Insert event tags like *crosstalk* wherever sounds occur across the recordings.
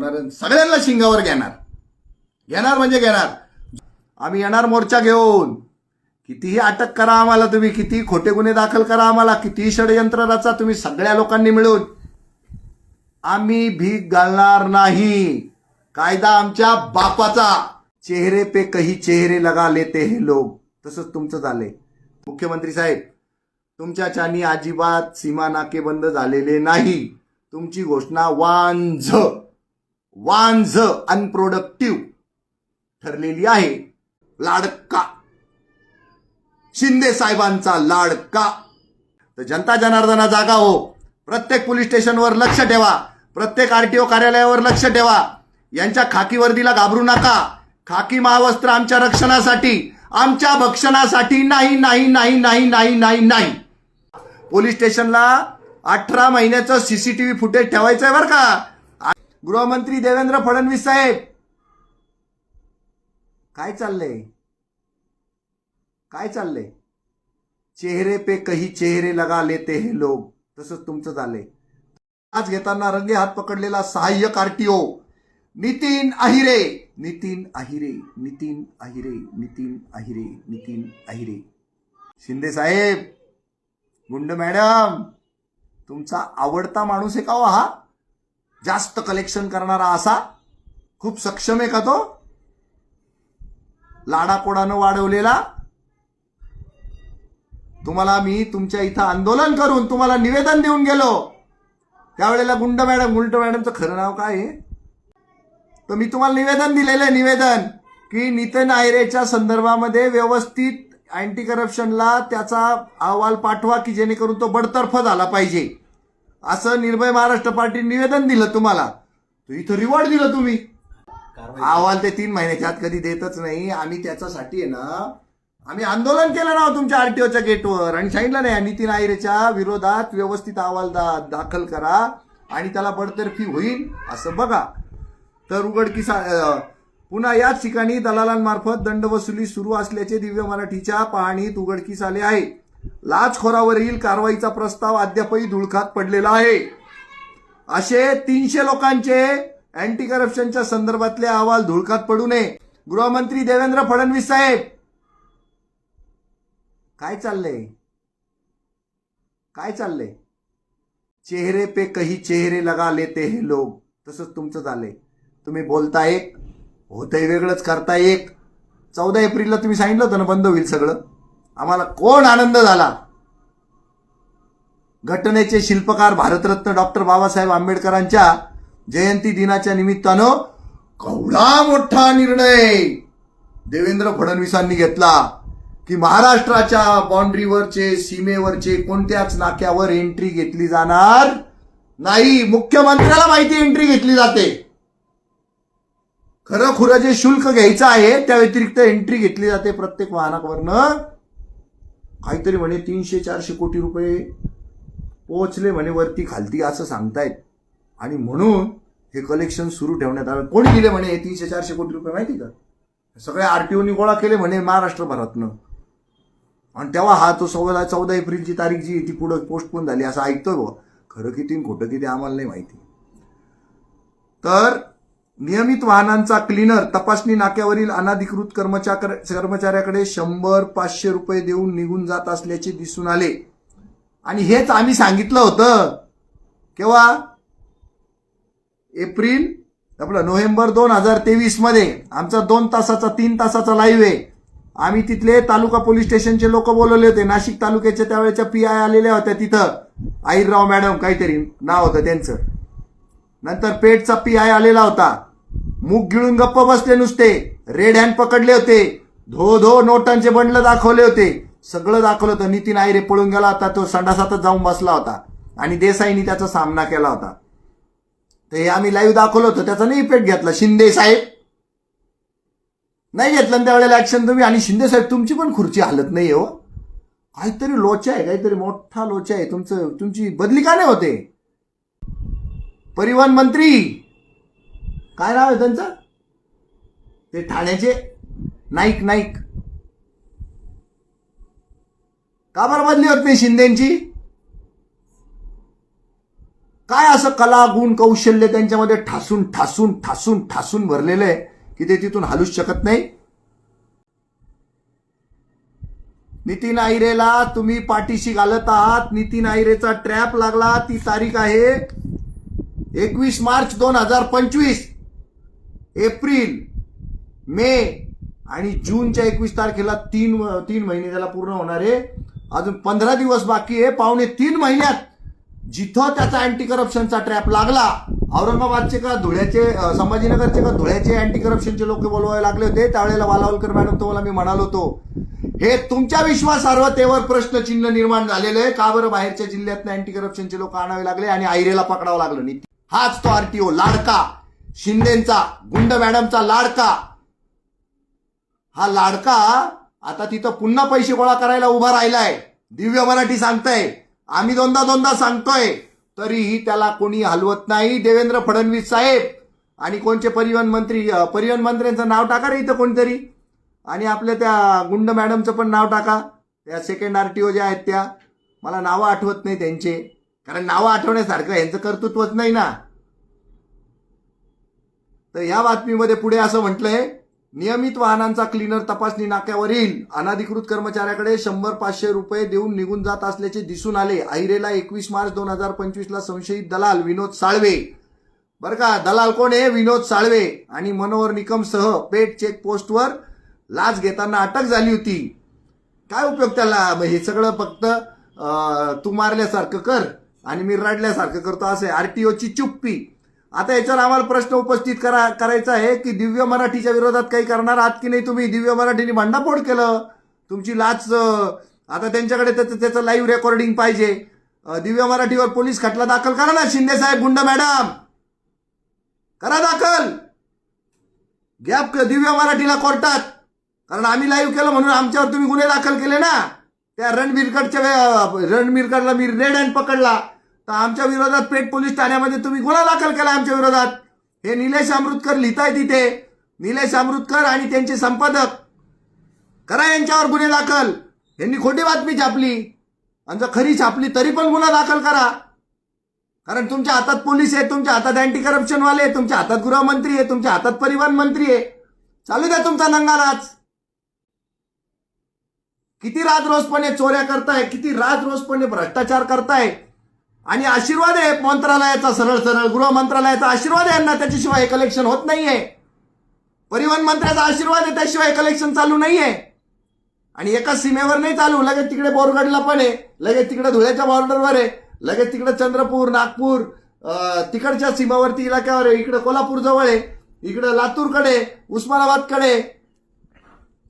करणार आणि सगळ्यांना शिंगावर घेणार. घेणार म्हणजे घेणार. आम्ही येणार मोर्चा घेऊन. कितीही अटक करा आम्हाला तुम्ही किती खोटे गुन्हे दाखल करा आम्हाला कितीही षडयंत्र रचा तुम्ही सगळ्या लोकांनी मिळून. आम्ही भीक घालणार नाही. कायदा आमच्या बापाचा. चेहरे पे कही चेहरे लगा लेते हे लोक. तसंच तुमचं झालंय. मुख्यमंत्री साहेब तुमच्या चानी अजिबात सीमा नाके बंद झालेले नाही. तुमची घोषणा वांझ. वांझ अनप्रोडक्टिव्ह ठरलेली आहे. लाडका. शिंदे साहेबांचा लाडका. तर जनता जनार्दना जागा हो. प्रत्येक पोलीस स्टेशनवर लक्ष ठेवा. प्रत्येक आरटीओ कार्यालयावर लक्ष ठेवा. यांच्या खाकी वर्दीला घाबरू नका. खाकी महावस्त्र आमच्या रक्षणासाठी आमच्या भक्षणासाठी नाही नाही नाही नाही नाही नाही नाही. पोलीस स्टेशनला अठरा महिन्याचं सीसीटीव्ही फुटेज ठेवायचं आहे बरं का. गृहमंत्री देवेंद्र फडणवीस साहेब. काय चाललंय? काय चाललंय? चेहरे पे कही चेहरे लगा लेते हे लोक तसंच तुमचं झालंय. आज घेताना रंगे हात पकडलेला सहाय्यक आरटीओ. नितीन अहिरे. नितीन अहिरे. नितीन अहिरे. नितीन अहिरे. नितीन अहिरे. शिंदे साहेब. गुंड मॅडम. तुमचा आवडता माणूस आहे का हो हा? जास्त कलेक्शन करणारा असा खूप सक्षम आहे का तो? लाडाकोडानं वाढवलेला. तुम्हाला मी तुमच्या इथं आंदोलन करून तुम्हाला निवेदन देऊन गेलो. त्यावेळेला गुंड मॅडम गुंड मॅडमचं खरं नाव काय आहे? तर मी तुम्हाला निवेदन दिलेलं आहे निवेदन की नितीन आयरेच्या संदर्भामध्ये व्यवस्थित अँटी करप्शनला त्याचा अहवाल पाठवा की जेणेकरून तो बडतर्फ झाला पाहिजे. असं निर्भय महाराष्ट्र पार्टी निवेदन दिलं तुम्हाला. तर इथं रिवॉर्ड दिलं तुम्ही. अहवाल ते तीन महिन्याच्या आत कधी देतच नाही. आम्ही त्याच्यासाठी आहे ना आम्ही आंदोलन केलं ना हो तुमच्या आरटीओच्या गेटवर. आणि सांगितलं नाही नितीन आयरेच्या विरोधात व्यवस्थित अहवाल दा दाखल करा आणि त्याला बडतर्फी होईल असं बघा. तर उघडकीस पुन्हा याच ठिकाणी दलालांमार्फत दंडवसुली सुरू असल्याचे दिव्य मराठीच्या पाहणीत उघडकीस आले आहे. लाचखोरावरील कारवाईचा प्रस्ताव अद्यापही धुळखात पडलेला आहे. असे तीनशे लोकांचे अँटी करप्शनच्या संदर्भातले अहवाल धुळकात पडू नये. गृहमंत्री देवेंद्र फडणवीस साहेब काय चाललंय? काय चाललंय? चेहरे पे कही चेहरे लगा लेते हे लोक तसंच तुमचं झालंय. तुम्ही बोलता एक होतंय वेगळंच करता एक चौदा एप्रिलला तुम्ही सांगितलं होतं ना बंद होईल सगळं. आम्हाला कोण आनंद झाला? घटनेचे शिल्पकार भारतरत्न डॉक्टर बाबासाहेब आंबेडकरांच्या जयंती दिनाच्या निमित्तानं केवढा मोठा निर्णय देवेंद्र फडणवीसांनी घेतला की महाराष्ट्राच्या बाउंड्रीवरचे सीमेवरचे कोणत्याच नाक्यावर एंट्री घेतली जाणार नाही. मुख्यमंत्र्याला माहिती एंट्री घेतली जाते. खरं खुरं जे शुल्क घ्यायचं आहे त्या व्यतिरिक्त एंट्री घेतली जाते प्रत्येक वाहनावरनं. काहीतरी म्हणे तीनशे चारशे कोटी रुपये पोहोचले म्हणे वरती खालती असं सांगतायत. आणि म्हणून हे कलेक्शन सुरू ठेवण्यात आलं. कोणी दिले म्हणे हे तीनशे चारशे कोटी रुपये माहिती का? सगळ्या आरटीओनी गोळा केले म्हणे महाराष्ट्रभरातनं आणि तेव्हा हा तो सोळा चौदा एप्रिलची तारीख जी ती पुढं पोस्टपोन झाली असं ऐकतोय बघ. खरं किती खोटं किती आम्हाला नाही माहिती. तर नियमित वाहनांचा क्लीनर तपासणी नाक्यावरील अनाधिकृत कर्मचाऱ्याकडे शंभर पाचशे रुपये देऊन निघून जात असल्याचे दिसून आले. आणि हेच आम्ही सांगितलं होतं. केव्हा? एप्रिल आपलं नोव्हेंबर दोन हजार तेवीसमध्ये आमचा दोन तासाचा तीन तासाचा लाईव्ह आहे. आम्ही तिथले तालुका पोलीस स्टेशनचे लोक बोलवले होते. नाशिक तालुक्याच्या त्यावेळेच्या पी आय आलेल्या होत्या तिथं. आईरराव मॅडम काहीतरी नाव होतं त्यांचं. नंतर पेठचा पी आय आलेला होता. मूग गिळून गप्प बसले नुसते. रेड हँड पकडले होते. धो धो नोटांचे बंडल दाखवले होते. सगळं दाखवलं होतं. नितीन आयरे पळून गेला होता तो संडासातच जाऊन बसला होता. आणि देसाईनी त्याचा सामना केला होता. तर हे आम्ही लाईव्ह दाखवलं होतं. त्याचा नाही इफेक्ट घेतला. शिंदे साहेब. नाही घेतलं त्यावेळेला ऍक्शन तुम्ही? आणि शिंदे साहेब तुमची पण खुर्ची हालत नाही हो. काहीतरी लोचा आहे काहीतरी मोठा लोचा आहे. तुमचं तुमची बदली का नाही होते? परिवहन मंत्री! काय नाव आहे त्यांचं? ते ठाण्याचे? नाईक नाईक. का बरं बदली होत नाही शिंदेची? काय असं कला गुण कौशल्य त्यांच्यामध्ये ठासून ठासून ठासून ठासून भरलेलं आहे की ते तिथून हलूच शकत नाही? नितीन आयरेला तुम्ही पाठीशी घालत आहात. नितीन आयरेचा ट्रॅप लागला. ती तारीख आहे एकवीस मार्च दोन हजार पंचवीस. एप्रिल मे आणि जूनच्या एकवीस तारखेला तीन तीन महिने त्याला पूर्ण होणार आहे. अजून पंधरा दिवस बाकी आहे. पावणे तीन महिन्यात जिथं त्याचा अँटी करप्शनचा ट्रॅप लागला औरंगाबादचे का धुळ्याचे संभाजीनगरचे का धुळ्याचे अँटी करप्शनचे लोक बोलवायला लागले होते. त्यावेळेला वालावलकर मॅडम तुम्हाला मी म्हणालो होतो हे तुमच्या विश्वासार्हतेवर प्रश्नचिन्ह निर्माण झालेलं आहे. का बरं बाहेरच्या जिल्ह्यात अँटी करप्शनचे लोक आणावे लागले आणि आयरेला पकडावं लागलं? नीती हाच तो आरटीओ लाडका. शिंदेचा गुंड मॅडमचा लाडका. हा लाडका आता तिथं पुन्हा पैसे गोळा करायला उभा राहिलाय. दिव्य मराठी सांगताय. आम्ही दोनदा दोनदा सांगतोय. तरीही त्याला कोणी हलवत नाही. देवेंद्र फडणवीस साहेब आणि कोणचे परिवहन मंत्री परिवहन मंत्र्यांचं नाव टाका रे इथं कोणतरी. आणि आपल्या त्या गुंड मॅडमचं पण नाव टाका. त्या सेकंड आर टी ओ ज्या आहेत त्या. मला नावं आठवत नाही त्यांचे. कारण नावं आठवण्यासारखं यांचं कर्तृत्वच नाही ना. तर या बातमीमध्ये पुढे असं म्हटलंय नियमित वाहनांचा क्लिनर तपासणी नाक्यावरील अनाधिकृत कर्मचाऱ्याकडे शंभर पाचशे रुपये देऊन निघून जात असल्याचे दिसून आले. अहिरेला एकवीस मार्च दोन हजार पंचवीसला संशयित दलाल विनोद साळवे. बरं का दलाल कोण आहे? विनोद साळवे आणि मनोहर निकमसह पेट चेक पोस्टवर लाच घेताना अटक झाली होती. काय उपयोग त्याला? हे सगळं फक्त तू मारल्यासारखं कर आणि मी रडल्यासारखं करतो असं आहे. ओची चुप्पी. आता याच्यावर आम्हाला प्रश्न उपस्थित करा करायचा आहे की दिव्य मराठीच्या विरोधात काही करणार आहात की नाही तुम्ही? दिव्य मराठीने भांडाफोड केलं. तुमची लाच आता त्यांच्याकडे त्याचं त्याचं लाईव्ह रेकॉर्डिंग पाहिजे. दिव्य मराठीवर पोलीस खटला दाखल करा ना शिंदे साहेब गुंड मॅडम. करा दाखल. गॅप दिव्य मराठीला कोर्टात. कारण आम्ही लाईव्ह केलं म्हणून आमच्यावर तुम्ही गुन्हे दाखल केले ना. त्या रणबीरकडच्या वे- रणबीरकडला मी रेड हँड पकडला. तर आमच्या विरोधात पेठ पोलीस ठाण्यामध्ये तुम्ही गुन्हा दाखल केला आमच्या विरोधात. हे निलेश अमृतकर लिहिताय तिथे. निलेश अमृतकर आणि त्यांचे संपादक. करा यांच्यावर गुन्हे दाखल. यांनी खोटी बातमी छापली. आणि जर खरी छापली तरी पण गुन्हा दाखल करा. कारण तुमच्या हातात पोलीस आहे तुमच्या हातात अँटी करप्शनवाले आहे, तुमच्या हातात गृहमंत्री आहे तुमच्या हातात परिवहन मंत्री आहे. चालू द्या तुमचा नंगाराज किती राजरोसपणे चोऱ्या करताय किती राजरोसपणे भ्रष्टाचार करताय. आणि आशीर्वाद आहे मंत्रालयाचा सरळ सरळ. गृह मंत्रालयाचा आशीर्वाद आहे यांना त्याच्याशिवाय कलेक्शन होत नाहीये. परिवहन मंत्र्याचा आशीर्वाद आहे त्याशिवाय कलेक्शन चालू नाहीये. आणि एका सीमेवर नाही चालू लगेच तिकडे बोरगडला पण आहे लगेच तिकडे धुळ्याच्या बॉर्डरवर आहे लगेच तिकडे चंद्रपूर नागपूर तिकडच्या सीमावरती इलाक्यावर आहे इकडे कोल्हापूर जवळ आहे इकडे लातूरकडे उस्मानाबादकडे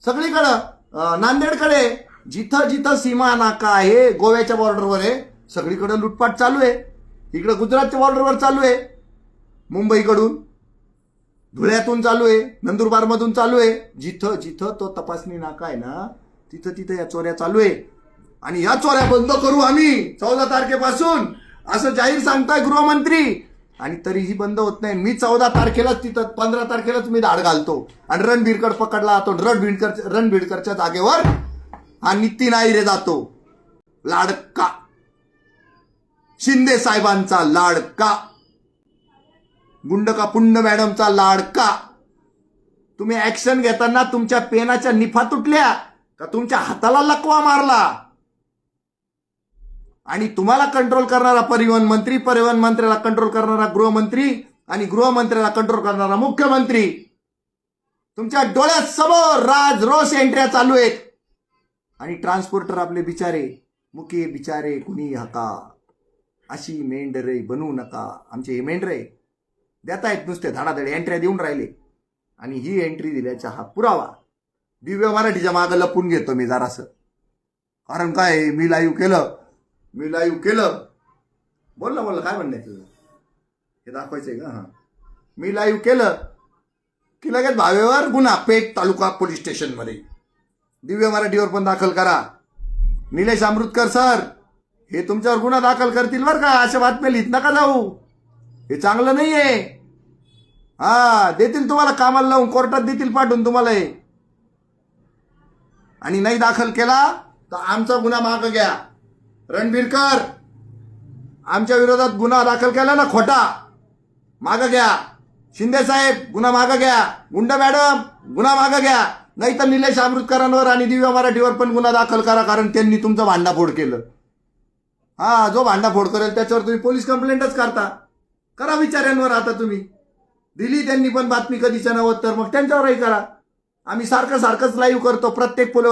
सगळीकडं नांदेडकडे. जिथं जिथं सीमा नाका आहे गोव्याच्या बॉर्डरवर आहे सगळीकडं लुटपाट चालू आहे. इकडं गुजरातच्या बॉर्डरवर चालू आहे. मुंबईकडून धुळ्यातून चालू आहे. नंदुरबारमधून चालू आहे. जिथं जिथं तो तपासणी नाका आहे ना तिथं तिथं या चोऱ्या चालू आहे. आणि या चोऱ्या बंद करू आम्ही चौदा तारखेपासून असं जाहीर सांगताय गृहमंत्री. आणि तरीही बंद होत नाही. मी चौदा तारखेलाच तिथं पंधरा तारखेलाच मी धाड घालतो. आणि रणबीरकड पकडला जातो. रणबीरकर रणबीरकरच्या जागेवर हा नितीन आईरे जातो. लाडका. शिंदे साहेबांचा लाडका. गुंडका पुंड मॅडमचा लाडका. तुम्ही ऍक्शन घेताना तुमच्या पेनाच्या निफा तुटल्या का तुमच्या हाताला लकवा मारला? आणि तुम्हाला कंट्रोल करणारा परिवहन मंत्री परिवहन मंत्र्याला कंट्रोल करणारा गृहमंत्री आणि गृहमंत्र्याला कंट्रोल करणारा मुख्यमंत्री. तुमच्या डोळ्यासमोर राज रोष एंट्र्या चालू आहेत. आणि ट्रान्सपोर्टर आपले बिचारे मुके बिचारे कुणी हका अशी मेंढरे बनवू नका. आमचे हे मेंढरे देतायत नुसते धडाधड एंट्र्या देऊन राहिले. आणि ही एंट्री दिल्याचा हा पुरावा. दिव्य मराठीच्या मागं लपून घेतो मी जरासं. कारण काय मी लाईव्ह केलं. मी लाईव्ह केलं. बोल ना बोल काय म्हणणं आहे तुझं? हे दाखवायचंय का? हां. मी लाईव्ह केलं. की लगेच भावेवर गुन्हा पेठ तालुका पोलीस स्टेशनमध्ये. दिव्य मराठीवर पण दाखल करा. निलेश अमृतकर सर हे तुमच्यावर गुन्हा दाखल करतील बरं का. अशा बातम्या लिहित नका जाऊ. हे चांगलं नाही आहे हा देतील तुम्हाला कामाला लावून कोर्टात देतील पाठवून तुम्हाला हे. आणि नाही दाखल केला तर आमचा गुन्हा माग घ्या. रणबीरकर आमच्या विरोधात गुन्हा दाखल केला ना खोटा? मागं घ्या. शिंदे साहेब गुन्हा मागं घ्या. गुंड मॅडम गुन्हा मागं घ्या. नाही तर निलेश अमृतकरांवर आणि दिव्या मराठीवर पण गुन्हा दाखल करा कारण त्यांनी तुमचं भांडाफोड केलं. हा जो भांडाफोड करेल त्याच्यावर तुम्ही पोलीस कंप्लेंटच करता. करा विचारांवर आता तुम्ही. दिली त्यांनी पण बातमी कधीच्या नव्हत तर मग त्यांच्यावरही करा. आम्ही सारखं सारखंच लाईव्ह करतो. प्रत्येक पोल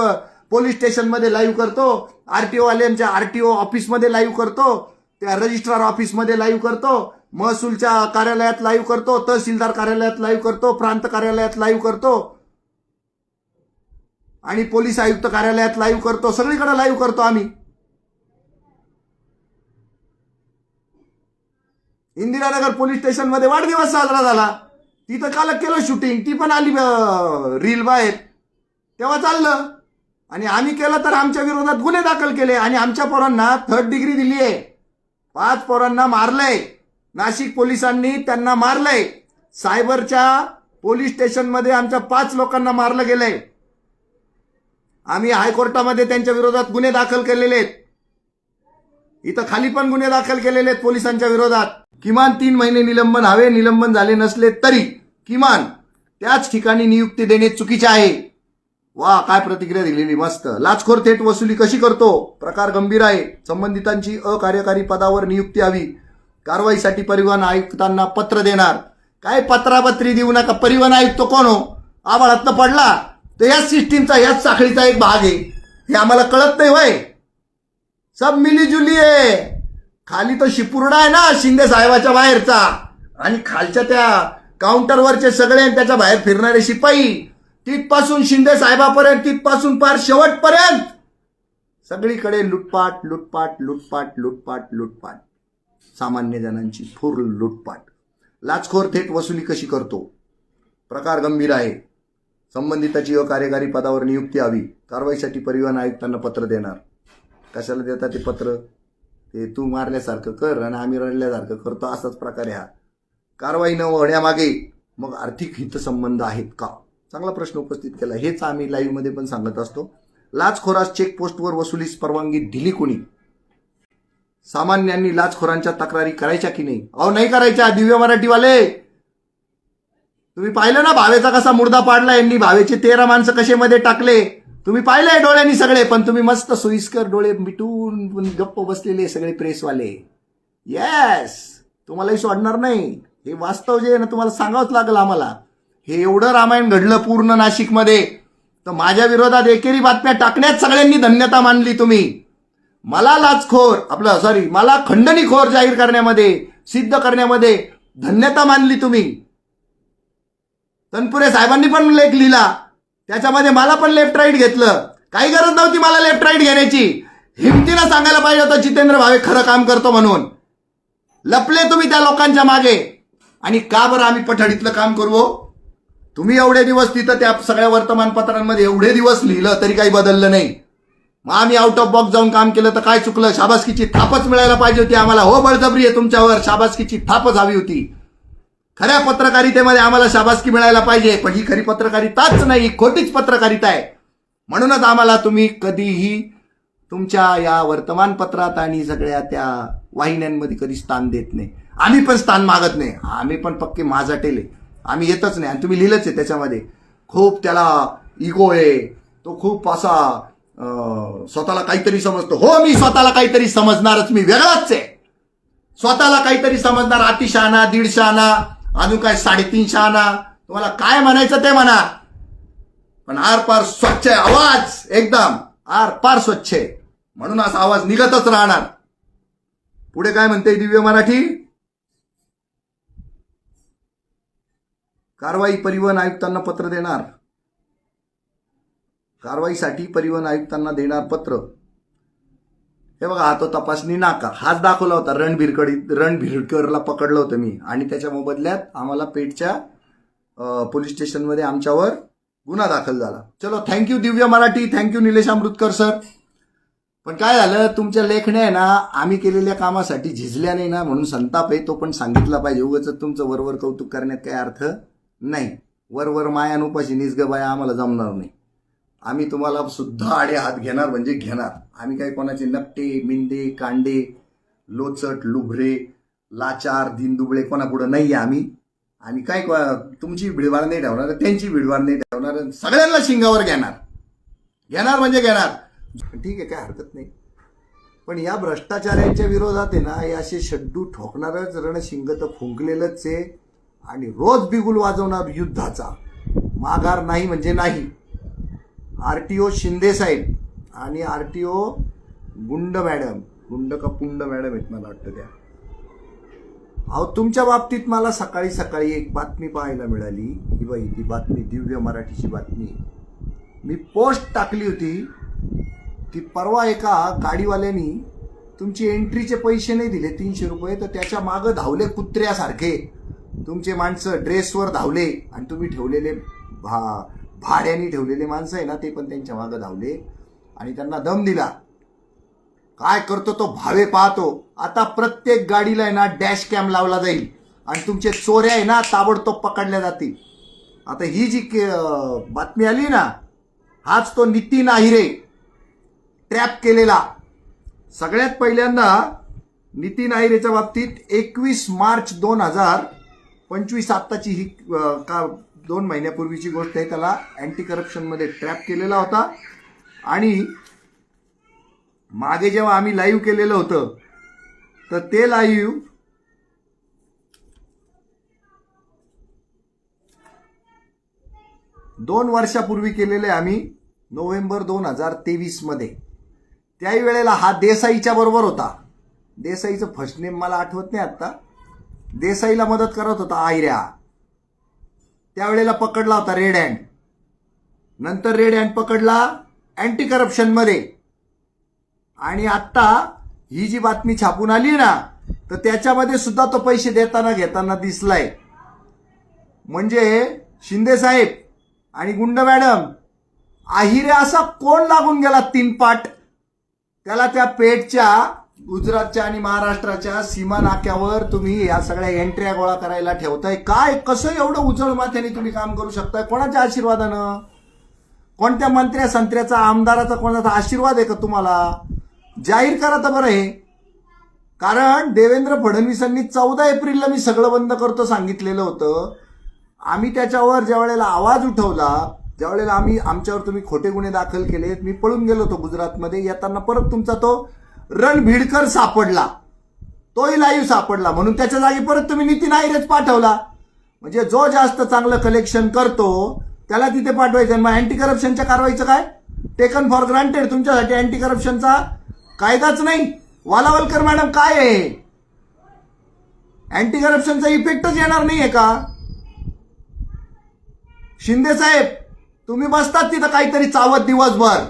पोलीस स्टेशनमध्ये लाईव्ह करतो. आर टी ओवाल्यांच्या आर टी ओ ऑफिसमध्ये लाईव्ह करतो. त्या रजिस्ट्रार ऑफिसमध्ये लाईव्ह करतो. महसूलच्या कार्यालयात लाईव्ह करतो. तहसीलदार कार्यालयात लाईव्ह करतो. प्रांत कार्यालयात लाईव्ह करतो. आणि पोलीस आयुक्त कार्यालयात लाईव्ह करतो. सगळीकडे लाईव्ह करतो आम्ही. इंदिरानगर पोलीस स्टेशनमध्ये वाढदिवस साजरा झाला. तिथं काल केलं शूटिंग ती पण आली रील बाहेर. तेव्हा चाललं. आणि आम्ही केलं तर आमच्या विरोधात गुन्हे दाखल केले. आणि आमच्या पोरांना थर्ड डिग्री दिली आहे. पाच पोरांना मारलंय. नाशिक पोलिसांनी त्यांना मारलंय. सायबरच्या पोलीस स्टेशनमध्ये आमच्या पाच लोकांना मारलं गेलंय. आम्ही हायकोर्टामध्ये त्यांच्या विरोधात गुन्हे दाखल केलेले आहेत. इथं खाली पण गुन्हे दाखल केलेले आहेत पोलिसांच्या विरोधात. किमान तीन महिने निलंबन हवे निलंबन झाले नसले तरी किमान त्याच ठिकाणी नियुक्ती देणे चुकीचे आहे. वा काय प्रतिक्रिया दिलेली मस्त. लाचखोर थेट वसुली कशी करतो? प्रकार गंभीर आहे. संबंधितांची अकार्यकारी पदावर नियुक्ती हवी. कारवाईसाठी परिवहन आयुक्तांना पत्र देणार. काय पत्रापत्री देऊ नका. परिवहन आयुक्त कोण हो? आभाळातनं पडला. तर याच सिस्टीमचा याच साखळीचा एक भाग आहे. हे आम्हाला कळत नाही वय सब मिलीजुली आहे. खाली तो शिपुर्डा आहे ना शिंदे साहेबाच्या बाहेरचा. आणि खालच्या त्या काउंटरवरचे सगळे आणि त्याच्या बाहेर फिरणारे शिपाई तिथपासून शिंदे साहेबापर्यंत तिथपासून पार शेवटपर्यंत. सगळीकडे लुटपाट लुटपाट लुटपाट लुटपाट लुटपाट. सामान्य जणांची फुर लुटपाट. लाचखोर थेट वसुली कशी करतो? प्रकार गंभीर आहे. संबंधिताची व कार्यकारी पदावर नियुक्ती हवी. कारवाईसाठी परिवहन आयुक्तांना पत्र देणार. कशाला देतात ते पत्र? ते तू मारल्यासारखं कर आणि आम्ही रडल्यासारखं करतो असाच प्रकारे हा. कारवाई न होण्यामागे मग आर्थिक हितसंबंध आहेत का? चांगला प्रश्न उपस्थित केला. हेच आम्ही लाईव्हमध्ये पण सांगत असतो. लाचखोरास चेकपोस्टवर वसुलीस परवानगी दिली कोणी? सामान्यांनी लाचखोरांच्या तक्रारी करायच्या की नाही? अहो नाही करायच्या दिव्य मराठीवाले! तुम्ही पाहिलं ना भावेचा कसा मुर्दा पाडला? यांनी भावेचे तेरा माणसं कसे मध्ये टाकले? तुम्ही पाहिलंय डोळ्यांनी सगळे पण तुम्ही मस्त सोयीस्कर डोळे मिटून गप्प बसलेले सगळे प्रेसवाले. येस तुम्हालाही सोडणार नाही. हे वास्तव जे आहे ना तुम्हाला सांगावंच लागलं आम्हाला. हे एवढं रामायण घडलं पूर्ण नाशिकमध्ये. तर माझ्या विरोधात एकेरी बातम्या टाकण्यात सगळ्यांनी धन्यता मानली तुम्ही. मला लाचखोर आपलं सॉरी मला खंडणीखोर जाहीर करण्यामध्ये सिद्ध करण्यामध्ये धन्यता मानली तुम्ही. तनपुरे साहेबांनी पण लेख लिहिला. त्याच्यामध्ये मला पण लेफ्ट राईट घेतलं. काही गरज नव्हती मला लेफ्ट राईट घेण्याची. हिमतीनं सांगायला पाहिजे होतं जितेंद्र भावे खरं काम करतो म्हणून. लपले तुम्ही त्या लोकांच्या मागे. आणि का बरं आम्ही पठडीतलं काम करू हो? तुम्ही एवढे दिवस तिथं त्या सगळ्या वर्तमानपत्रांमध्ये एवढे दिवस लिहिलं तरी काही बदललं नाही. मग आम्ही आउट ऑफ बॉक्स जाऊन काम केलं तर काय चुकलं? शाबासकीची थापच मिळायला पाहिजे होती आम्हाला. हो बळजबरी आहे तुमच्यावर. शाबासकीची थापच हवी होती. खऱ्या पत्रकारितेमध्ये आम्हाला शाबासकी मिळायला पाहिजे पण ही खरी पत्रकारिताच नाही खोटीच पत्रकारिता आहे. म्हणूनच आम्हाला तुम्ही कधीही तुमच्या या वर्तमानपत्रात आणि सगळ्या त्या वाहिन्यांमध्ये कधी स्थान देत नाही. आम्ही पण स्थान मागत नाही. आम्ही पण पक्के माझाटेले आम्ही येतच नाही. आणि तुम्ही लिहिलंच आहे त्याच्यामध्ये. खूप त्याला इगो आहे. तो खूप असा स्वतःला काहीतरी समजतो. हो मी स्वतःला काहीतरी समजणारच. मी वेगळाच आहे. स्वतःला काहीतरी समजणार. अतिशहाणा दीडशहाणा अजून काय साडेतीनशे आणा? तुम्हाला काय म्हणायचं ते म्हणा. पण आर पार स्वच्छ आहे आवाज एकदम. आर पार स्वच्छ आहे. म्हणून असा आवाज निघतच राहणार. पुढे काय म्हणते दिव्य मराठी? कारवाई परिवहन आयुक्तांना पत्र देणार. कारवाईसाठी परिवहन आयुक्तांना देणार पत्र. हे बघा हा तो तपासणी नाका. हाच दाखवला होता रणभीरकडे रणभीरकरला पकडलं होतं मी. आणि त्याच्या मोबदल्यात आम्हाला पेठच्या पोलीस स्टेशनमध्ये आमच्यावर गुन्हा दाखल झाला. चलो thank you Divya Marathi. Thank you Nilesh Amrutkar sir पण काय झालं तुमच्या लेखण्या आहे ना आम्ही केलेल्या कामासाठी झिजल्या नाही ना म्हणून संताप आहे तो पण सांगितला पाहिजे. उगाच तुमचं वरवर कौतुक करण्यात काही अर्थ नाही. वरवर माया उपाशी निसग बाया आम्हाला जमणार नाही. आम्ही तुम्हाला सुद्धा आडे हात घेणार म्हणजे घेणार. आम्ही काही कोणाचे नपटे मिंदे कांडे लोचट लुभरे लाचार दिनदुबळे कोणापुढं नाही आहे आम्ही आणि काय तुमची भिडवाड नाही ठेवणार त्यांची भिडवाड नाही ठेवणार सगळ्यांना शिंगावर घेणार. घेणार म्हणजे घेणार. ठीक आहे काय हरकत नाही. पण या भ्रष्टाचारांच्या विरोधात आहे ना हे असे शड्डू ठोकणारच रणशिंग तर फुंकलेलंच आहे. आणि रोज बिगुल वाजवणार युद्धाचा. माघार नाही म्हणजे नाही. आर टी ओ शिंदे साहेब आणि आर टी ओ गुंड मॅडम. गुंड का पुंड मॅडम आहेत मला वाटतं त्या. अहो तुमच्या बाबतीत मला सकाळी सकाळी एक बातमी पाहायला मिळाली. ही बाई ती बातमी दिव्य मराठीची बातमी. मी पोस्ट टाकली होती. की परवा एका गाडीवाल्यानी तुमची एंट्रीचे पैसे नाही दिले तीनशे रुपये तर त्याच्या मागं धावले कुत्र्यासारखे. तुमचे माणसं ड्रेसवर धावले आणि तुम्ही ठेवलेले भा भाड्याने ठेवलेले माणसं आहे ना ते पण त्यांच्या मागं धावले. आणि त्यांना दम दिला. काय करतो तो? भावे पाहतो. आता प्रत्येक गाडीला आहे ना डॅश कॅम लावला जाईल. आणि तुमचे चोऱ्या आहे ना ताबडतोब पकडल्या जातील. आता ही जी के- बातमी आली ना हाच तो नितीन आहिरे ट्रॅप केलेला. सगळ्यात पहिल्यांदा नितीन आहिरेच्या बाबतीत एकवीस मार्च दोन हजार पंचवीस आत्ताची ही का दोन महिन्यापूर्वीची गोष्ट आहे त्याला अँटी करप्शनमध्ये ट्रॅप केलेला होता. आणि मागे जेव्हा आम्ही लाईव्ह केलेलं होतं तर ते लाईव्ह दोन वर्षापूर्वी केलेले आम्ही नोव्हेंबर दोन हजार तेवीसमध्ये. त्याही वेळेला हा देसाईच्या बरोबर होता. देसाईचं फर्स्ट नेम मला आठवत नाही आत्ता देसाईला मदत करत होता आयऱ्या. त्यावेळेला पकडला होता रेड हँड. नंतर रेड हँड पकडला अँटी करप्शनमध्ये आणि आत्ता ही जी बातमी छापून आली ना तर त्याच्यामध्ये सुद्धा तो पैसे देताना घेताना दिसलाय. म्हणजे शिंदे साहेब आणि गुंड मॅडम आहिरे असा कोण लागून गेला तीन पाट? त्याला त्या पेठच्या गुजरातच्या आणि महाराष्ट्राच्या सीमा नाक्यावर तुम्ही या सगळ्या एंट्र्या गोळा करायला ठेवताय. काय? कसं एवढं उजळ माथ्याने तुम्ही काम करू शकताय? कोणाच्या आशीर्वादानं? कोणत्या मंत्र्या संत्र्याचा आमदाराचा कोणाचा आशीर्वाद आहे का तुम्हाला? जाहीर करा तर बरं हे. कारण देवेंद्र फडणवीसांनी चौदा एप्रिलला मी सगळं बंद करतो सांगितलेलं होतं. आम्ही त्याच्यावर ज्या वेळेला आवाज उठवला ज्या वेळेला आम्ही आमच्यावर तुम्ही खोटे गुन्हे दाखल केले मी पळून गेलो होतो गुजरातमध्ये. येताना परत तुमचा तो रणभिडकर सापडला. तोही लाईव्ह सापडला. म्हणून त्याच्या जागी परत तुम्ही नितीन आयरेच पाठवला. म्हणजे जो जास्त चांगलं कलेक्शन करतो त्याला तिथे पाठवायचं. मग अँटी करप्शनच्या कारवाईचं काय? टेकन फॉर ग्रांटेड तुमच्यासाठी अँटी करप्शनचा कायदाच नाही. वालावलकर मॅडम काय आहे? अँटी करप्शनचा इफेक्टच येणार नाहीये का? शिंदे साहेब तुम्ही बसतात तिथं काहीतरी चावत दिवसभर.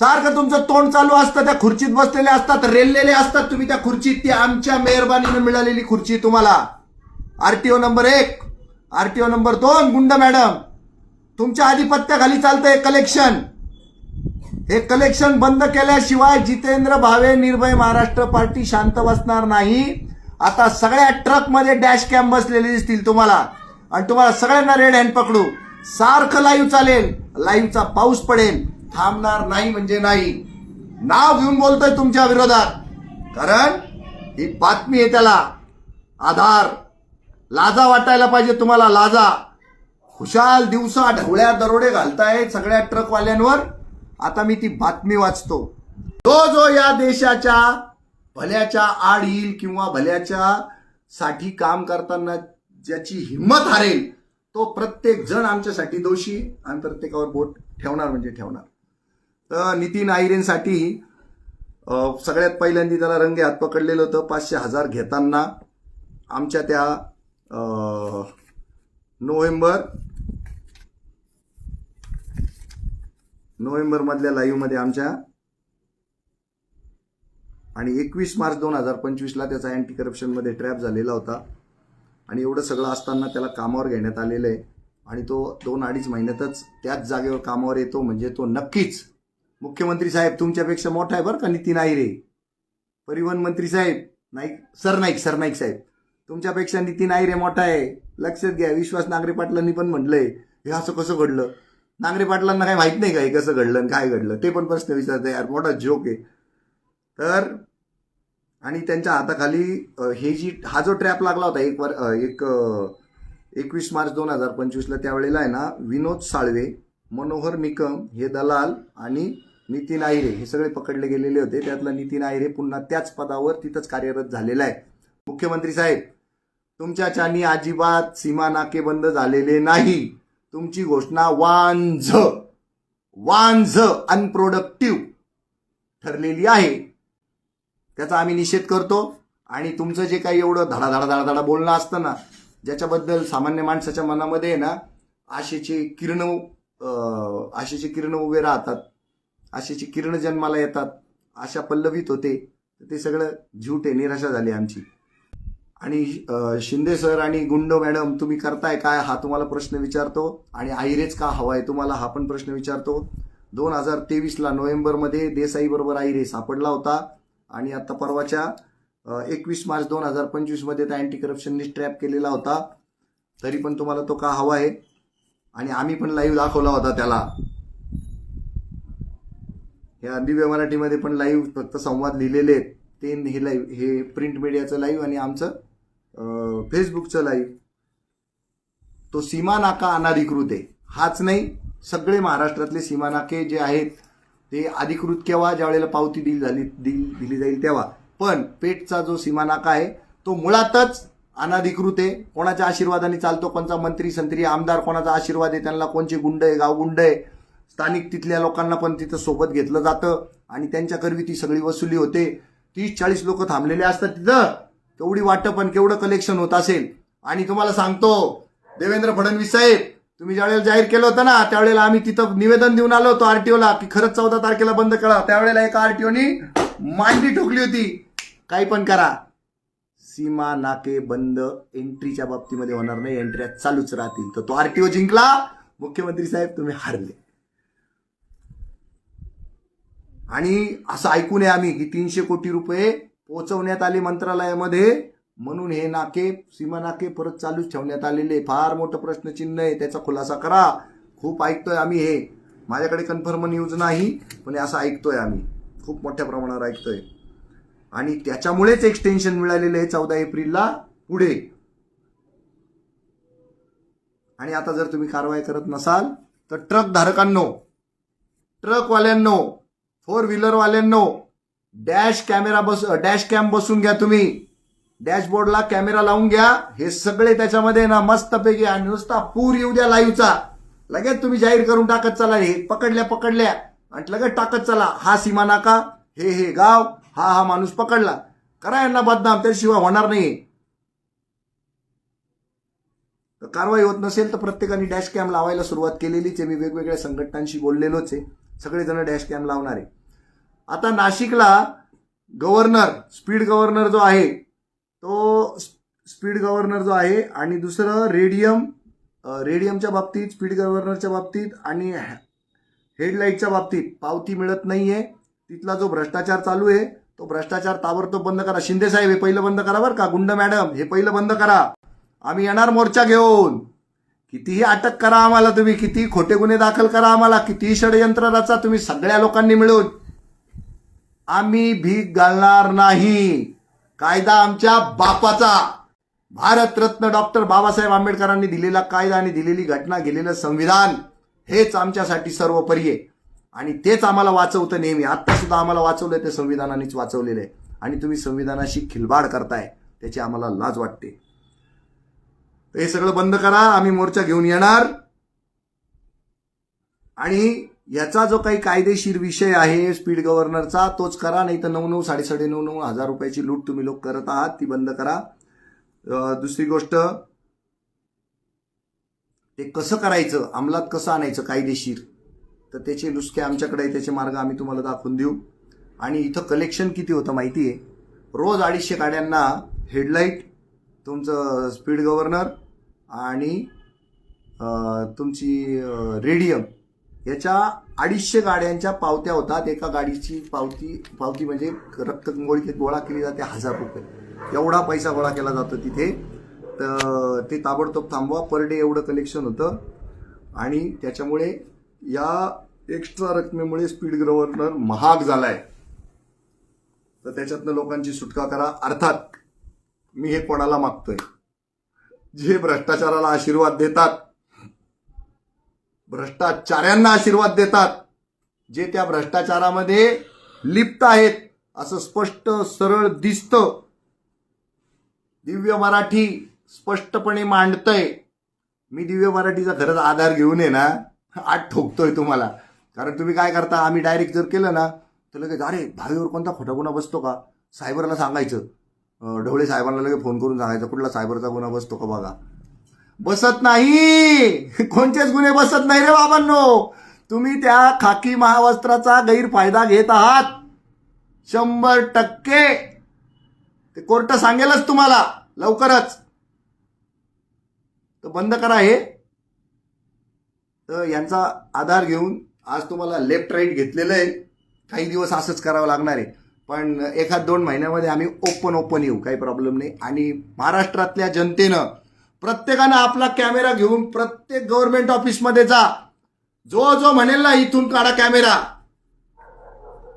सारखं तुमचं तोंड चालू असतं त्या खुर्चीत बसलेले असतात रेललेले असतात तुम्ही त्या खुर्चीत. ती आमच्या मेहरबानीनं मिळालेली खुर्ची तुम्हाला. आरटीओ नंबर एक आरटीओ नंबर दोन गुंड मॅडम. तुमच्या आधिपत्याखाली चालतंय कलेक्शन. हे कलेक्शन बंद केल्याशिवाय जितेंद्र भावे निर्भय महाराष्ट्र पार्टी शांत बसणार नाही. आता सगळ्या ट्रकमध्ये डॅश कॅम बसलेले दिसतील तुम्हाला. आणि तुम्हाला सगळ्यांना रेड हँड पकडू. सारखं लाईव्ह चालेल. लाईव्हचा पाऊस पडेल. थांबणार नाही म्हणजे नाही. नाव घेऊन बोलतोय तुमच्या विरोधात. कारण ही बातमी आहे त्याला. आधार. लाजा वाटायला पाहिजे तुम्हाला लाजा. खुशाल दिवसा ढवळ्या दरोडे घालताय सगळ्या ट्रकवाल्यांवर. आता मी ती बातमी वाचतो. तो जो या देशाच्या भल्याच्या आड येईल किंवा भल्याच्या साठी काम करताना ज्याची हिंमत हारेल तो प्रत्येक जण आमच्यासाठी दोषी. आणि प्रत्येकावर बोट ठेवणार म्हणजे ठेवणार. तर नितीन आयरेंसाठी सगळ्यात पहिल्यांदा त्याला रंगे हात पकडलेलं होतं. पाचशे हजार घेताना आमच्या त्या नोव्हेंबर नोव्हेंबरमधल्या लाईव्हमध्ये आमच्या आणि एकवीस मार्च दोन हजार पंचवीसला त्याचा अँटी करप्शनमध्ये ट्रॅप झालेला होता. आणि एवढं सगळं असताना त्याला कामावर घेण्यात आलेलं आहे. आणि तो दोन अडीच महिन्यातच त्याच जागेवर कामावर येतो म्हणजे तो नक्कीच मुख्यमंत्री साहेब तुमच्यापेक्षा मोठा आहे बरं का? नितीन आहिरे परिवहन मंत्री साहेब नाईक सरनाईक सरनाईक साहेब. तुमच्यापेक्षा नितीन आहिरे मोठा आहे. लक्षात घ्या विश्वास नांगरे पाटलांनी पण म्हटलंय. हे असं कसं घडलं? नांगरे पाटलांना काही माहीत नाही का हे कसं घडलं आणि काय घडलं? ते पण प्रश्न विचारते यार मोठा जोक आहे. तर आणि त्यांच्या हाताखाली हे जी हा जो ट्रॅप लागला होता एक वर एक एकवीस मार्च दोन हजार पंचवीसला त्यावेळेला आहे ना विनोद साळवे मनोहर निकम हे दलाल आणि नितीन आहिरे हे सगळे पकडले गेलेले होते. त्यातला नितीन आहिरे पुन्हा त्याच पदावर तिथंच कार्यरत झालेला आहे. मुख्यमंत्री साहेब तुमच्या चानी अजिबात सीमा नाकेबंद झालेले नाही. तुमची घोषणा वांझ वांझ अनप्रोडक्टिव्ह ठरलेली आहे. त्याचा आम्ही निषेध करतो आणि तुमचं जे काही एवढं धडा धडा धडा धडा बोलणं असतं ना ज्याच्याबद्दल सामान्य माणसाच्या मनामध्ये आहे ना आशेचे किरण आशेचे किरण उभे राहतात. आशेची किरण जन्माला येतात आशा पल्लवित होते. तर ते सगळं झूट आहे निराशा झाली आमची. आणि शिंदे सर आणि गुंड मॅडम तुम्ही करताय काय? हा तुम्हाला प्रश्न विचारतो. आणि आहिरेच का हवाय तुम्हाला? हा पण प्रश्न विचारतो. दोन हजार तेवीसला नोव्हेंबरमध्ये देसाई बरोबर आहिरे सापडला होता. आणि आता परवाच्या एकवीस मार्च दोन हजार पंचवीसमध्ये त्या अँटी करप्शननी ट्रॅप केलेला होता. तरी पण तुम्हाला तो का हवा आहे? आणि आम्ही पण लाईव्ह दाखवला होता त्याला. या दिव्य मराठीमध्ये पण लाईव्ह फक्त संवाद लिहिलेले आहेत. ते हे लाईव्ह हे प्रिंट मीडियाचं लाईव्ह आणि आमचं फेसबुकचं लाईव्ह तो सीमा नाका अनाधिकृत आहे. हाच नाही सगळे महाराष्ट्रातले सीमा नाके जे आहेत ते अधिकृत केव्हा? ज्या वेळेला पावती दिली झाली दिली दिली जाईल तेव्हा. पण पेठचा जो सीमा नाका आहे तो मुळातच अनाधिकृत आहे. कोणाच्या आशीर्वादाने चालतो कोणचा मंत्री संत्री आमदार कोणाचा आशीर्वाद आहे त्यांना कोणचे गुंड आहे गावगुंड आहे? स्थानिक तिथल्या लोकांना पण तिथं सोबत घेतलं जातं आणि त्यांच्याकरवी ती सगळी वसुली होते. तीस चाळीस लोक थांबलेले असतात तिथं. केवढी वाटप पण केवढं कलेक्शन होत असेल? आणि तुम्हाला सांगतो देवेंद्र फडणवीस साहेब तुम्ही ज्यावेळेला जाहीर केलं होतं ना त्यावेळेला आम्ही तिथं निवेदन देऊन आलो होतो आरटीओला की खरंच चौदा तारखेला बंद करा. त्यावेळेला एका आरटीओनी मांडी ठोकली होती. काही पण करा. सीमा नाके बंद एंट्रीच्या बाबतीमध्ये होणार नाही. एंट्र्या चालूच राहतील. तर तो आरटीओ जिंकला. मुख्यमंत्री साहेब तुम्ही हारले. आणि असं ऐकून आहे आम्ही की तीनशे कोटी रुपये पोहोचवण्यात आले मंत्रालयामध्ये. म्हणून हे नाके सीमा नाके परत चालूच ठेवण्यात आलेले फार मोठं प्रश्नचिन्ह आहे त्याचा खुलासा करा. खूप ऐकतोय आम्ही हे. माझ्याकडे कन्फर्म न्यूज नाही पण असं ऐकतोय आम्ही. खूप मोठ्या प्रमाणावर ऐकतोय. आणि त्याच्यामुळेच एक्सटेन्शन मिळालेलं आहे चौदा एप्रिलला पुढे. आणि आता जर तुम्ही कारवाई करत नसाल तर ट्रक धारकांनो ट्रकवाल्यांनो फोर व्हीलरवाल्यांनो डॅश कॅमेरा बस डॅश कॅम बसून घ्या तुम्ही. डॅशबोर्डला कॅमेरा लावून घ्या. हे सगळे त्याच्यामध्ये ना मस्तपैकी आणि नुसता पूर येऊ द्या लाईव्हचा. लगेच तुम्ही जाहीर करून टाकत चला. हे पकडल्या पकडल्या. आणि लगेच टाकत चला. हा सीमा नाका. हे हे गाव. हा हा माणूस पकडला. करा यांना बदनाम. त्याशिवाय होणार नाही तर कारवाई होत नसेल तर प्रत्येकाने डॅश कॅम लावायला सुरुवात केलेलीच आहे. मी वेगवेगळ्या संघटनांशी बोललेलोच आहे. सगळेजण डॅश कॅम लावणार आहे. आता नाशिकला गव्हर्नर स्पीड गव्हर्नर जो आहे तो स्पीड गव्हर्नर जो आहे आणि दुसरं रेडियम रेडियमच्या बाबतीत स्पीड गव्हर्नरच्या बाबतीत आणि हेडलाईटच्या बाबतीत पावती मिळत नाही आहे तिथला जो भ्रष्टाचार चालू आहे तो भ्रष्टाचार ताबडतोब बंद करा. शिंदे साहेब हे पहिलं बंद करा बरं का? गुंड मॅडम हे पहिलं बंद करा. आम्ही येणार मोर्चा घेऊन. कितीही अटक करा आम्हाला तुम्ही कितीही खोटे गुन्हे दाखल करा आम्हाला कितीही षडयंत्र रचा तुम्ही सगळ्या लोकांनी मिळून. आम्ही भीक घालणार नाही. कायदा आमच्या बापाचा. भारतरत्न डॉक्टर बाबासाहेब आंबेडकरांनी दिलेला कायदा आणि दिलेली घटना गेलेलं संविधान हेच आमच्यासाठी सर्वोपरी आहे. आणि तेच आम्हाला वाचवतं नेहमी. आत्ता सुद्धा आम्हाला वाचवलंय ते संविधानानेच वाचवलेलं आहे. आणि तुम्ही संविधानाशी खिलबाड करताय त्याची आम्हाला लाज वाटते. हे सगळं बंद करा. आम्ही मोर्चा घेऊन येणार. आणि याचा जो काही कायदेशीर विषय आहे स्पीड गव्हर्नरचा तोच करा नाही तर नऊ नऊ साडेसाडे नऊ नऊ हजार रुपयाची लूट तुम्ही लोक करत आहात ती बंद करा. दुसरी गोष्ट ते कसं करायचं अंमलात कसं आणायचं कायदेशीर तर त्याचे नुसके आमच्याकडे त्याचे मार्ग आम्ही तुम्हाला दाखवून देऊ. आणि इथं कलेक्शन किती होतं माहिती आहे? रोज अडीचशे गाड्यांना हेडलाईट तुमचं स्पीड गव्हर्नर आणि तुमची रेडियम याच्या अडीचशे गाड्यांच्या पावत्या होतात एका गाडीची पावती पावती म्हणजे रक्त गोळा केली जाते हजार रुपये. एवढा पैसा गोळा केला जातो तिथे. तर ते ताबडतोब थांबवा. पर डे एवढं कलेक्शन होतं. आणि त्याच्यामुळे या एक्स्ट्रा रकमेमुळे स्पीड गव्हर्नर महाग झालाय. तर त्याच्यातनं लोकांची सुटका करा. अर्थात मी हे कोणाला मागतोय? जे भ्रष्टाचाराला आशीर्वाद देतात भ्रष्टाचार्यांना आशीर्वाद देतात जे त्या भ्रष्टाचारामध्ये लिप्त आहेत असं स्पष्ट सरळ दिसतं. दिव्य मराठी स्पष्टपणे मांडतय. मी दिव्य मराठीचा खरंच आधार घेऊन आहे ना आठ ठोकतोय तुम्हाला. कारण तुम्ही काय करता आम्ही डायरेक्ट जर केलं ना तर लगेच अरे भावीवर कोणता खोटा गुन्हा बसतो का? सायबरला सांगायचं. ढवळे साहेबांना लगेच फोन करून सांगायचं कुठला सायबरचा गुन्हा बसतो का बघा? बसत नाही. *laughs* कोणतेच गुन्हे बसत नाही रे बाबांनो. तुम्ही त्या खाकी महावस्त्राचा गैरफायदा घेत आहात. शंभर टक्के. ते कोर्ट सांगेलच तुम्हाला लवकरच. तर बंद करा हे. तर यांचा आधार घेऊन आज तुम्हाला लेफ्ट राईट घेतलेलं आहे. काही दिवस असंच करावं लागणार आहे. पण एखाद दोन महिन्यामध्ये आम्ही ओपन ओपन येऊ. काही प्रॉब्लेम नाही. आणि महाराष्ट्रातल्या जनतेनं प्रत्येकानं आपला कॅमेरा घेऊन प्रत्येक गव्हर्नमेंट ऑफिसमध्ये जा. जो जो म्हणेल ना इथून काढा कॅमेरा.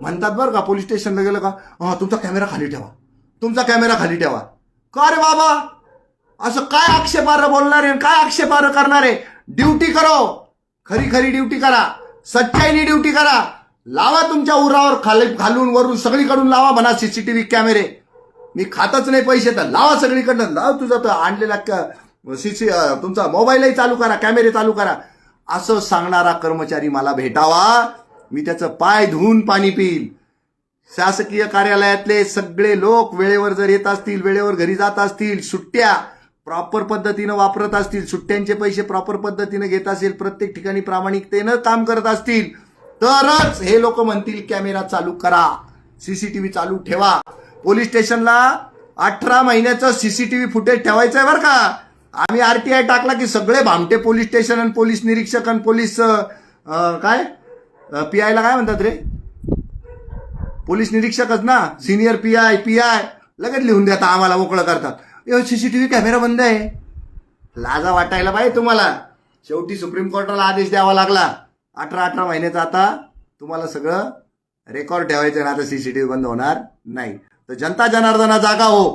म्हणतात बरं का पोलीस स्टेशनला गेलं का? हा तुमचा कॅमेरा खाली ठेवा. तुमचा कॅमेरा खाली ठेवा. का रे बाबा? असं काय आक्षेपार्ह बोलणार आहे काय आक्षेपार्ह करणार? आहे ड्युटी करो. खरी खरी ड्युटी करा. सच्चाईने ड्युटी करा. लावा तुमच्या उरावर खाली खालून वरून सगळीकडून लावा म्हणा सीसीटीव्ही कॅमेरे मी खातच नाही पैसे तर लावा सगळीकडनं. लाव तुझा तो आणलेला सीसी तुमचा मोबाईलही चालू करा कॅमेरे चालू करा. असं सांगणारा कर्मचारी मला भेटावा. मी त्याचं पाय धुवून पाणी पिईल शासकीय कार्यालयातले सगळे लोक वेळेवर जर येत असतील वेळेवर घरी जात असतील सुट्ट्या प्रॉपर पद्धतीनं वापरत असतील सुट्ट्यांचे पैसे प्रॉपर पद्धतीनं घेत असतील प्रत्येक ठिकाणी प्रामाणिकतेनं काम करत असतील तरच हे लोक म्हणतील कॅमेरा चालू करा सीसीटीव्ही चालू ठेवा. पोलीस स्टेशनला अठरा महिन्याचं सीसीटीव्ही फुटेज ठेवायचं आहे बरं का. आम्ही आरटीआय टाकला की सगळे भामटे पोलीस स्टेशन आणि पोलीस निरीक्षक आणि पोलीस काय? पी आयला काय म्हणतात रे? पोलीस निरीक्षकच ना? Senior P I P I लगेच लिहून देता आम्हाला मोकळं करतात. C C T V camera बंद आहे. लाजा वाटायला पाहिजे तुम्हाला. शेवटी सुप्रीम कोर्टाला आदेश द्यावा लागला. अठरा अठरा महिन्याचा आता तुम्हाला सगळं रेकॉर्ड ठेवायचं ना आता व्ही बंद होणार नाही. तर जनता जनार्दना जागा हो.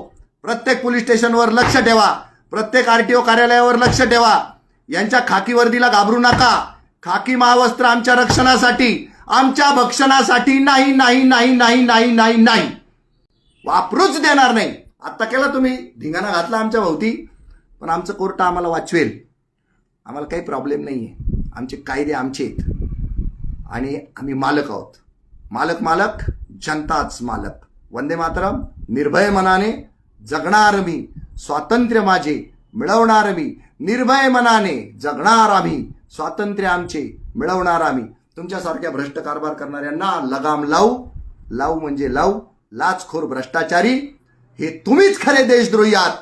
प्रत्येक पोलीस स्टेशनवर लक्ष ठेवा. प्रत्येक आरटीओ कार्यालयावर लक्ष ठेवा. यांच्या खाकी वर्दीला घाबरू नका. खाकी महावस्त्र आमच्या रक्षणासाठी आमच्या भक्षणासाठी नाही नाही नाही नाही नाही नाही नाही. वापरूच देणार नाही. आत्ता केला तुम्ही. धिंगाणा घातला आमच्या भोवती. पण आमचं कोर्ट आम्हाला वाचवेल. आम्हाला काही प्रॉब्लेम नाही आहे आमचे कायदे आमचे आहेत. आणि आम्ही मालक आहोत. मालक मालक जनताच मालक. वंदे मातरम. निर्भय मनाने जगणार मी. स्वातंत्र्य माझे मिळवणार मी निर्भय मनाने जगणार आम्ही स्वातंत्र्य आमचे मिळवणार आम्ही तुमच्यासारख्या भ्रष्ट कारभार करणाऱ्यांना लगाम लावू. लावू म्हणजे लावू. लाचखोर भ्रष्टाचारी. हे तुम्हीच खरे देशद्रोही आहात.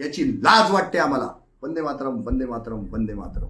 याची लाज वाटते आम्हाला. वंदे मातरम वंदे मातरम वंदे मातरम.